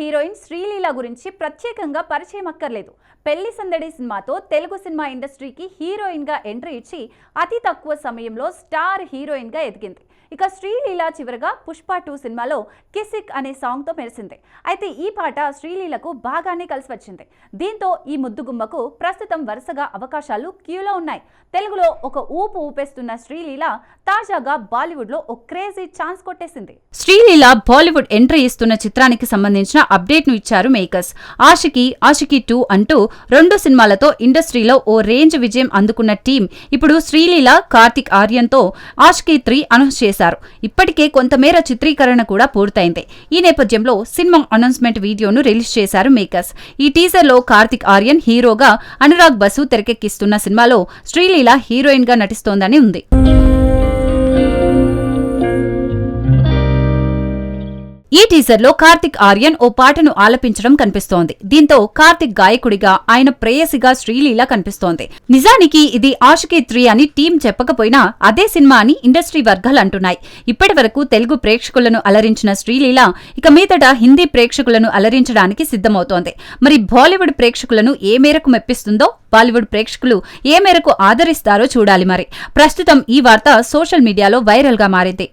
Heroine Sreeleela గురించి ప్రత్యేకంగా పరిచయం అక్కర్లేదు. పెళ్ళి సందడి సినిమాతో తెలుగు సినిమా ఇండస్ట్రీకి హీరోయిన్గా ఎంట్రీ ఇచ్చి అతి తక్కువ సమయంలో స్టార్ హీరోయిన్గా ఎదిగింది. ఇక శ్రీలీల చివరగా పుష్ప టూ సినిమాలో కిసిక్ అనే సాంగ్తో మెరిసింది. అయితే ఈ పాట శ్రీలీలకు బాగానే కలిసి వచ్చింది. దీంతో ఈ ముద్దుగుమ్మకు ప్రస్తుతం వరుసగా అవకాశాలు క్యూలో ఉన్నాయి. తెలుగులో ఒక ఊపు ఊపేస్తున్న శ్రీలీల తాజాగా బాలీవుడ్లో ఓ క్రేజీ ఛాన్స్ కొట్టేసింది. శ్రీలీల బాలీవుడ్ ఎంట్రీ ఇస్తున్న చిత్రానికి సంబంధించిన అప్డేట్ను ఇచ్చారు మేకర్స్. ఆషికి ఆషికి టూ అంటూ రెండు సినిమాలతో ఇండస్ట్రీలో ఓ రేంజ్ విజయం అందుకున్న టీం ఇప్పుడు శ్రీలీల కార్తిక్ ఆర్యన్తో ఆషికి త్రీ అనౌన్స్ చేశారు. ఇప్పటికే కొంతమేర చిత్రీకరణ కూడా పూర్తయింది. ఈ నేపథ్యంలో సినిమా అనౌన్స్మెంట్ వీడియోను రిలీజ్ చేశారు మేకర్స్. ఈ టీజర్లో కార్తిక్ ఆర్యన్ హీరోగా అనురాగ్ బసు తెరకెక్కిస్తున్న సినిమాలో శ్రీలీల హీరోయిన్గా నటిస్తోందని ఉంది. ఈ టీజర్లో కార్తిక్ ఆర్యన్ ఓ పాటను ఆలపించడం కనిపిస్తోంది. దీంతో కార్తిక్ గాయకుడిగా ఆయన ప్రేయసిగా శ్రీలీల కనిపిస్తోంది. నిజానికి ఇది ఆషికి త్రీ అని టీం చెప్పకపోయినా అదే సినిమా అని ఇండస్ట్రీ వర్గాలు అంటున్నాయి. ఇప్పటి వరకు తెలుగు ప్రేక్షకులను అలరించిన శ్రీలీల ఇక మీదట హిందీ ప్రేక్షకులను అలరించడానికి సిద్ధమవుతోంది. మరి బాలీవుడ్ ప్రేక్షకులను ఏ మేరకు మెప్పిస్తుందో బాలీవుడ్ ప్రేక్షకులు ఏ మేరకు ఆదరిస్తారో చూడాలి మరి. ప్రస్తుతం ఈ వార్త సోషల్ మీడియాలో వైరల్గా మారింది.